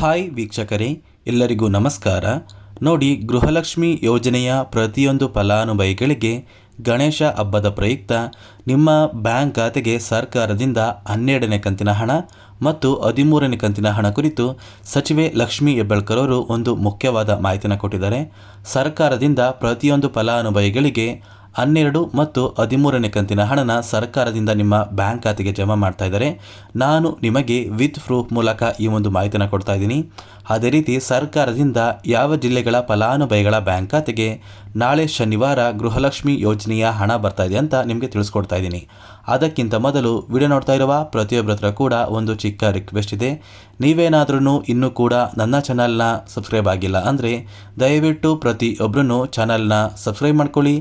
Hi ವೀಕ್ಷಕರೇ, ಎಲ್ಲರಿಗೂ ನಮಸ್ಕಾರ. ನೋಡಿ, ಗೃಹಲಕ್ಷ್ಮಿ ಯೋಜನೆಯ ಪ್ರತಿಯೊಂದು ಫಲಾನುಭವಿಗಳಿಗೆ ಗಣೇಶ ಹಬ್ಬದ ಪ್ರಯುಕ್ತ ನಿಮ್ಮ ಬ್ಯಾಂಕ್ ಖಾತೆಗೆ ಸರ್ಕಾರದಿಂದ ಹನ್ನೆರಡನೇ ಕಂತಿನ ಹಣ ಮತ್ತು ಹದಿಮೂರನೇ ಕಂತಿನ ಹಣ ಕುರಿತು ಸಚಿವೆ ಲಕ್ಷ್ಮೀ ಹೆಬ್ಬಾಳ್ಕರ್ ಅವರು ಒಂದು ಮುಖ್ಯವಾದ ಮಾಹಿತಿಯನ್ನು ಕೊಟ್ಟಿದ್ದಾರೆ. ಸರ್ಕಾರದಿಂದ ಪ್ರತಿಯೊಂದು ಫಲಾನುಭವಿಗಳಿಗೆ ಹನ್ನೆರಡು ಮತ್ತು ಹದಿಮೂರನೇ ಕಂತಿನ ಹಣನ ಸರ್ಕಾರದಿಂದ ನಿಮ್ಮ ಬ್ಯಾಂಕ್ ಖಾತೆಗೆ ಜಮಾ ಮಾಡ್ತಾ ಇದ್ದಾರೆ. ನಾನು ನಿಮಗೆ ವಿತ್ ಪ್ರೂಫ್ ಮೂಲಕ ಈ ಒಂದು ಮಾಹಿತಿಯನ್ನು ಕೊಡ್ತಾ ಇದ್ದೀನಿ. ಅದೇ ರೀತಿ ಸರ್ಕಾರದಿಂದ ಯಾವ ಜಿಲ್ಲೆಗಳ ಫಲಾನುಭವಿಗಳ ಬ್ಯಾಂಕ್ ಖಾತೆಗೆ ನಾಳೆ ಶನಿವಾರ ಗೃಹಲಕ್ಷ್ಮಿ ಯೋಜನೆಯ ಹಣ ಬರ್ತಾ ಇದೆ ಅಂತ ನಿಮಗೆ ತಿಳಿಸ್ಕೊಡ್ತಾ ಇದ್ದೀನಿ. ಅದಕ್ಕಿಂತ ಮೊದಲು ವಿಡಿಯೋ ನೋಡ್ತಾ ಇರುವ ಪ್ರತಿಯೊಬ್ಬರ ಹತ್ರ ಕೂಡ ಒಂದು ಚಿಕ್ಕ ರಿಕ್ವೆಸ್ಟ್ ಇದೆ. ನೀವೇನಾದ್ರೂ ಇನ್ನೂ ಕೂಡ ನನ್ನ ಚಾನಲ್ನ ಸಬ್ಸ್ಕ್ರೈಬ್ ಆಗಿಲ್ಲ ಅಂದರೆ ದಯವಿಟ್ಟು ಪ್ರತಿಯೊಬ್ಬರೂ ಚಾನಲ್ನ ಸಬ್ಸ್ಕ್ರೈಬ್ ಮಾಡ್ಕೊಳ್ಳಿ.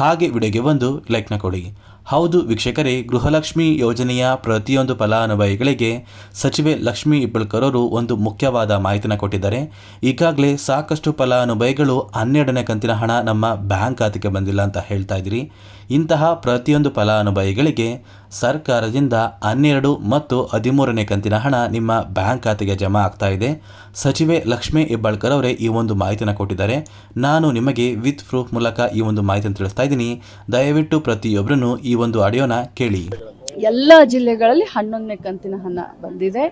ಹಾಗೆ ವಿಡಿಯೋಗೆ ಒಂದು ಲೈಕ್ನ ಕೊಡಿ. ಹೌದು ವೀಕ್ಷಕರೇ, ಗೃಹಲಕ್ಷ್ಮಿ ಯೋಜನೆಯ ಪ್ರತಿಯೊಂದು ಫಲಾನುಭವಿಗಳಿಗೆ ಸಚಿವೆ ಲಕ್ಷ್ಮೀ ಇಬ್ಬಳ್ಕರವರು ಅವರು ಒಂದು ಮುಖ್ಯವಾದ ಮಾಹಿತಿನ ಕೊಟ್ಟಿದ್ದಾರೆ. ಈಗಾಗಲೇ ಸಾಕಷ್ಟು ಫಲಾನುಭವಿಗಳು ಹನ್ನೆರಡನೇ ಕಂತಿನ ಹಣ ನಮ್ಮ ಬ್ಯಾಂಕ್ ಖಾತೆಗೆ ಬಂದಿಲ್ಲ ಅಂತ ಹೇಳ್ತಾ ಇದ್ದೀರಿ. ಇಂತಹ ಪ್ರತಿಯೊಂದು ಫಲಾನುಭವಿಗಳಿಗೆ ಸರ್ಕಾರದಿಂದ ಹನ್ನೆರಡು ಮತ್ತು ಹದಿಮೂರನೇ ಕಂತಿನ ಹಣ ನಿಮ್ಮ ಬ್ಯಾಂಕ್ ಖಾತೆಗೆ ಜಮಾ ಆಗ್ತಾ ಇದೆ. ಸಚಿವೆ ಲಕ್ಷ್ಮೀ ಹೆಬ್ಬಾಳ್ಕರ್ ಅವರೇ ಈ ಒಂದು ಮಾಹಿತಿನ ಕೊಟ್ಟಿದ್ದಾರೆ. ನಾನು ನಿಮಗೆ ವಿತ್ ಪ್ರೂಫ್ ಮೂಲಕ ಈ ಒಂದು ಮಾಹಿತಿಯನ್ನು ತಿಳಿಸ್ತಾ ಇದ್ದೀನಿ. ದಯವಿಟ್ಟು ಪ್ರತಿಯೊಬ್ಬರನ್ನು ಈ ಒಂದು ಆಡಿಯೋನ ಕೇಳಿ. ಎಲ್ಲ ಜಿಲ್ಲೆಗಳಲ್ಲಿ ಹನ್ನೊಂದನೇ ಕಂತಿನ ಹಣ ಬಂದಿದೆ.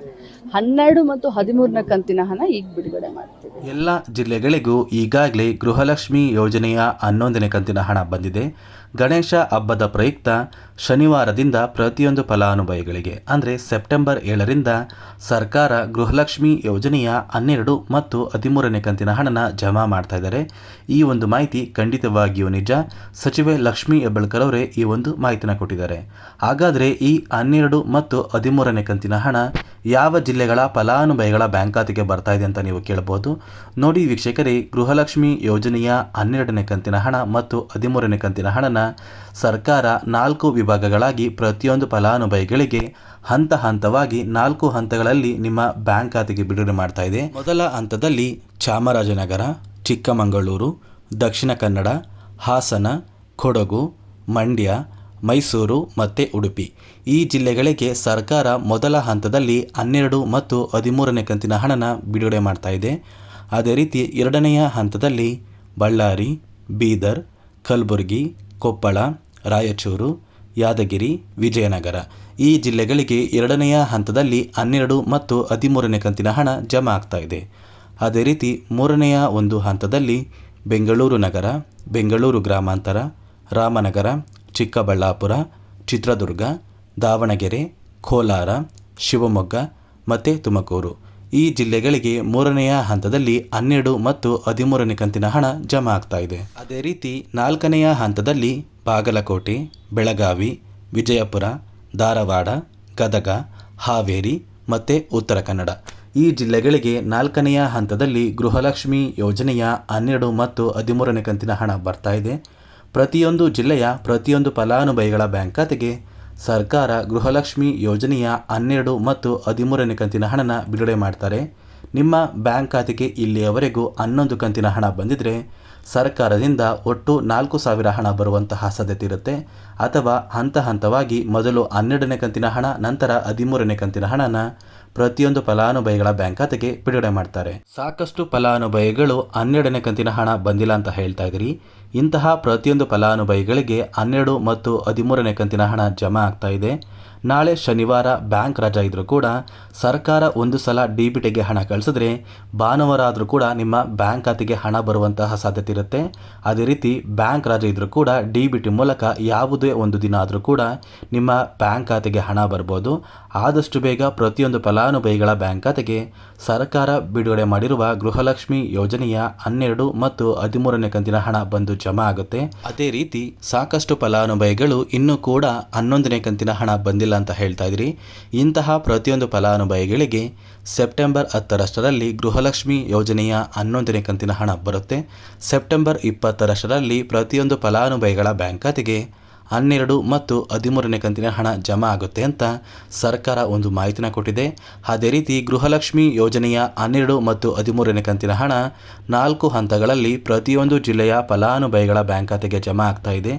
ಹನ್ನೆರಡು ಮತ್ತು ಹದಿಮೂರನೇ ಕಂತಿನ ಹಣ ಈಗ ಬಿಡುಗಡೆ ಮಾಡ್ತೀವಿ. ಎಲ್ಲ ಜಿಲ್ಲೆಗಳಿಗೂ ಈಗಾಗಲೇ ಗೃಹಲಕ್ಷ್ಮಿ ಯೋಜನೆಯ ಹನ್ನೊಂದನೇ ಕಂತಿನ ಹಣ ಬಂದಿದೆ. ಗಣೇಶ ಹಬ್ಬದ ಪ್ರಯುಕ್ತ ಶನಿವಾರದಿಂದ ಪ್ರತಿಯೊಂದು ಫಲಾನುಭವಿಗಳಿಗೆ, ಅಂದರೆ ಸೆಪ್ಟೆಂಬರ್ ಏಳರಿಂದ ಸರ್ಕಾರ ಗೃಹಲಕ್ಷ್ಮಿ ಯೋಜನೆಯ ಹನ್ನೆರಡು ಮತ್ತು ಹದಿಮೂರನೇ ಕಂತಿನ ಹಣನ ಜಮಾ ಮಾಡ್ತಾ ಇದ್ದಾರೆ. ಈ ಒಂದು ಮಾಹಿತಿ ಖಂಡಿತವಾಗಿಯೂ ನಿಜ. ಸಚಿವೆ ಲಕ್ಷ್ಮೀ ಹೆಬ್ಬಳ್ಕರ್ ಅವರೇ ಈ ಒಂದು ಮಾಹಿತಿನ ಕೊಟ್ಟಿದ್ದಾರೆ. ಹಾಗಾದರೆ ಈ ಹನ್ನೆರಡು ಮತ್ತು ಹದಿಮೂರನೇ ಕಂತಿನ ಹಣ ಯಾವ ಜಿಲ್ಲೆಗಳ ಫಲಾನುಭವಿಗಳ ಬ್ಯಾಂಕ್ ಖಾತೆಗೆ ಬರ್ತಾ ಇದೆ ಅಂತ ನೀವು ಕೇಳಬಹುದು. ನೋಡಿ ವೀಕ್ಷಕರೇ, ಗೃಹಲಕ್ಷ್ಮಿ ಯೋಜನೆಯ ಹನ್ನೆರಡನೇ ಕಂತಿನ ಹಣ ಮತ್ತು ಹದಿಮೂರನೇ ಕಂತಿನ ಹಣನ ಸರ್ಕಾರ ನಾಲ್ಕು ವಿಭಾಗಗಳಾಗಿ ಪ್ರತಿಯೊಂದು ಫಲಾನುಭವಿಗಳಿಗೆ ಹಂತ ಹಂತವಾಗಿ ನಾಲ್ಕು ಹಂತಗಳಲ್ಲಿ ನಿಮ್ಮ ಬ್ಯಾಂಕ್ ಖಾತೆಗೆ ಬಿಡುಗಡೆ ಮಾಡ್ತಾ ಇದೆ. ಮೊದಲ ಹಂತದಲ್ಲಿ ಚಾಮರಾಜನಗರ, ಚಿಕ್ಕಮಗಳೂರು, ದಕ್ಷಿಣ ಕನ್ನಡ, ಹಾಸನ, ಕೊಡಗು, ಮಂಡ್ಯ ಮೈಸೂರು ಮತ್ತು ಉಡುಪಿ. ಈ ಜಿಲ್ಲೆಗಳಿಗೆ ಸರ್ಕಾರ ಮೊದಲ ಹಂತದಲ್ಲಿ ಹನ್ನೆರಡು ಮತ್ತು ಹದಿಮೂರನೇ ಕಂತಿನ ಹಣನ ಬಿಡುಗಡೆ ಮಾಡ್ತಾ ಇದೆ. ಅದೇ ರೀತಿ ಎರಡನೆಯ ಹಂತದಲ್ಲಿ ಬಳ್ಳಾರಿ, ಬೀದರ್, ಕಲಬುರಗಿ, ಕೊಪ್ಪಳ, ರಾಯಚೂರು, ಯಾದಗಿರಿ, ವಿಜಯನಗರ. ಈ ಜಿಲ್ಲೆಗಳಿಗೆ ಎರಡನೆಯ ಹಂತದಲ್ಲಿ ಹನ್ನೆರಡು ಮತ್ತು ಹದಿಮೂರನೇ ಕಂತಿನ ಹಣ ಜಮಾ ಆಗ್ತಾ ಇದೆ. ಅದೇ ರೀತಿ ಮೂರನೆಯ ಒಂದು ಹಂತದಲ್ಲಿ ಬೆಂಗಳೂರು ನಗರ, ಬೆಂಗಳೂರು ಗ್ರಾಮಾಂತರ, ರಾಮನಗರ ಚಿಕ್ಕಬಳ್ಳಾಪುರ, ಚಿತ್ರದುರ್ಗ, ದಾವಣಗೆರೆ, ಕೋಲಾರ, ಶಿವಮೊಗ್ಗ ಮತ್ತು ತುಮಕೂರು. ಈ ಜಿಲ್ಲೆಗಳಿಗೆ ಮೂರನೆಯ ಹಂತದಲ್ಲಿ ಹನ್ನೆರಡು ಮತ್ತು ಹದಿಮೂರನೇ ಕಂತಿನ ಹಣ ಜಮಾ ಆಗ್ತಾ ಇದೆ. ಅದೇ ರೀತಿ ನಾಲ್ಕನೆಯ ಹಂತದಲ್ಲಿ ಬಾಗಲಕೋಟೆ, ಬೆಳಗಾವಿ, ವಿಜಯಪುರ, ಧಾರವಾಡ, ಗದಗ, ಹಾವೇರಿ ಮತ್ತು ಉತ್ತರ ಕನ್ನಡ. ಈ ಜಿಲ್ಲೆಗಳಿಗೆ ನಾಲ್ಕನೆಯ ಹಂತದಲ್ಲಿ ಗೃಹಲಕ್ಷ್ಮಿ ಯೋಜನೆಯ ಹನ್ನೆರಡು ಮತ್ತು ಹದಿಮೂರನೇ ಕಂತಿನ ಹಣ ಬರ್ತಾ ಇದೆ. ಪ್ರತಿಯೊಂದು ಜಿಲ್ಲೆಯ ಪ್ರತಿಯೊಂದು ಫಲಾನುಭವಿಗಳ ಬ್ಯಾಂಕ್ ಖಾತೆಗೆ ಸರ್ಕಾರ ಗೃಹಲಕ್ಷ್ಮಿ ಯೋಜನೆಯ ಹನ್ನೆರಡು ಮತ್ತು ಹದಿಮೂರನೇ ಕಂತಿನ ಹಣನ ಬಿಡುಗಡೆ ಮಾಡ್ತಾರೆ. ನಿಮ್ಮ ಬ್ಯಾಂಕ್ ಖಾತೆಗೆ ಇಲ್ಲಿಯವರೆಗೂ ಹನ್ನೊಂದು ಕಂತಿನ ಹಣ ಬಂದಿದ್ದರೆ ಸರ್ಕಾರದಿಂದ ಒಟ್ಟು ನಾಲ್ಕು ಸಾವಿರ ಹಣ ಬರುವಂತಹ ಸಾಧ್ಯತೆ ಇರುತ್ತೆ. ಅಥವಾ ಹಂತ ಹಂತವಾಗಿ ಮೊದಲು ಹನ್ನೆರಡನೇ ಕಂತಿನ ಹಣ, ನಂತರ ಹದಿಮೂರನೇ ಕಂತಿನ ಹಣನ ಪ್ರತಿಯೊಂದು ಫಲಾನುಭವಿಗಳ ಬ್ಯಾಂಕ್ ಖಾತೆಗೆ ಬಿಡುಗಡೆ ಮಾಡ್ತಾರೆ. ಸಾಕಷ್ಟು ಫಲಾನುಭವಿಗಳು ಹನ್ನೆರಡನೇ ಕಂತಿನ ಹಣ ಬಂದಿಲ್ಲ ಅಂತ ಹೇಳ್ತಾ ಇದ್ದೀರಿ. ಇಂತಹ ಪ್ರತಿಯೊಂದು ಫಲಾನುಭವಿಗಳಿಗೆ ಹನ್ನೆರಡು ಮತ್ತು ಹದಿಮೂರನೇ ಕಂತಿನ ಹಣ ಜಮಾ ಆಗ್ತಾ ಇದೆ. ನಾಳೆ ಶನಿವಾರ ಬ್ಯಾಂಕ್ ರಜಾ ಇದ್ರೂ ಕೂಡ ಸರ್ಕಾರ ಒಂದು ಸಲ ಡಿ ಬಿ ಟಿಗೆ ಹಣ ಕಳಿಸಿದ್ರೆ ಭಾನುವಾರ ಆದರೂ ಕೂಡ ನಿಮ್ಮ ಬ್ಯಾಂಕ್ ಖಾತೆಗೆ ಹಣ ಬರುವಂತಹ ಸಾಧ್ಯತೆ ಇರುತ್ತೆ. ಅದೇ ರೀತಿ ಬ್ಯಾಂಕ್ ರಜೆ ಇದ್ರೂ ಕೂಡ ಡಿ ಬಿ ಟಿ ಮೂಲಕ ಯಾವುದೇ ಒಂದು ದಿನ ಆದರೂ ಕೂಡ ನಿಮ್ಮ ಬ್ಯಾಂಕ್ ಖಾತೆಗೆ ಹಣ ಬರ್ಬೋದು. ಆದಷ್ಟು ಬೇಗ ಪ್ರತಿಯೊಂದು ಫಲಾನುಭವಿಗಳ ಬ್ಯಾಂಕ್ ಖಾತೆಗೆ ಸರ್ಕಾರ ಬಿಡುಗಡೆ ಮಾಡಿರುವ ಗೃಹಲಕ್ಷ್ಮಿ ಯೋಜನೆಯ ಹನ್ನೆರಡು ಮತ್ತು ಹದಿಮೂರನೇ ಕಂತಿನ ಹಣ ಬಂದು ಜಮಾ ಆಗುತ್ತೆ. ಅದೇ ರೀತಿ ಸಾಕಷ್ಟು ಫಲಾನುಭವಿಗಳು ಇನ್ನೂ ಕೂಡ ಹನ್ನೊಂದನೇ ಕಂತಿನ ಹಣ ಬಂದಿಲ್ಲ ಅಂತ ಹೇಳ್ತಾ ಇದ್ರಿ. ಇಂತಹ ಪ್ರತಿಯೊಂದು ಫಲಾನುಭವಿಗಳಿಗೆ ಸೆಪ್ಟೆಂಬರ್ ಹತ್ತರಷ್ಟರಲ್ಲಿ ಗೃಹಲಕ್ಷ್ಮಿ ಯೋಜನೆಯ ಹನ್ನೊಂದನೇ ಕಂತಿನ ಹಣ ಬರುತ್ತೆ. ಸೆಪ್ಟೆಂಬರ್ ಇಪ್ಪತ್ತರಷ್ಟರಲ್ಲಿ ಪ್ರತಿಯೊಂದು ಫಲಾನುಭವಿಗಳ ಬ್ಯಾಂಕ್ ಖಾತೆಗೆ ಹನ್ನೆರಡು ಮತ್ತು ಹದಿಮೂರನೇ ಕಂತಿನ ಹಣ ಜಮಾ ಆಗುತ್ತೆ ಅಂತ ಸರ್ಕಾರ ಒಂದು ಮಾಹಿತಿನ ಕೊಟ್ಟಿದೆ. ಅದೇ ರೀತಿ ಗೃಹಲಕ್ಷ್ಮಿ ಯೋಜನೆಯ ಹನ್ನೆರಡು ಮತ್ತು ಹದಿಮೂರನೇ ಕಂತಿನ ಹಣ ನಾಲ್ಕು ಹಂತಗಳಲ್ಲಿ ಪ್ರತಿಯೊಂದು ಜಿಲ್ಲೆಯ ಫಲಾನುಭವಿಗಳ ಬ್ಯಾಂಕ್ ಖಾತೆಗೆ ಜಮಾ ಆಗ್ತಾ ಇದೆ.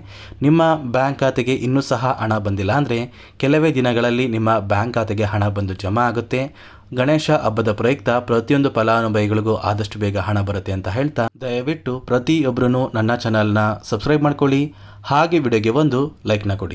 ನಿಮ್ಮ ಬ್ಯಾಂಕ್ ಖಾತೆಗೆ ಇನ್ನೂ ಸಹ ಹಣ ಬಂದಿಲ್ಲ ಅಂದರೆ ಕೆಲವೇ ದಿನಗಳಲ್ಲಿ ನಿಮ್ಮ ಬ್ಯಾಂಕ್ ಖಾತೆಗೆ ಹಣ ಬಂದು ಜಮಾ ಆಗುತ್ತೆ. ಗಣೇಶ ಹಬ್ಬದ ಪ್ರಯುಕ್ತ ಪ್ರತಿಯೊಂದು ಫಲಾನುಭವಿಗಳಿಗೂ ಆದಷ್ಟು ಬೇಗ ಹಣ ಬರುತ್ತೆ ಅಂತ ಹೇಳ್ತಾ ದಯವಿಟ್ಟು ಪ್ರತಿಯೊಬ್ಬರೂ ನನ್ನ ಚಾನಲ್ನ ಸಬ್ಸ್ಕ್ರೈಬ್ ಮಾಡ್ಕೊಳ್ಳಿ. ಹಾಗೆ ವಿಡಿಯೋಗೆ ಒಂದು ಲೈಕ್ನ ಕೊಡಿ.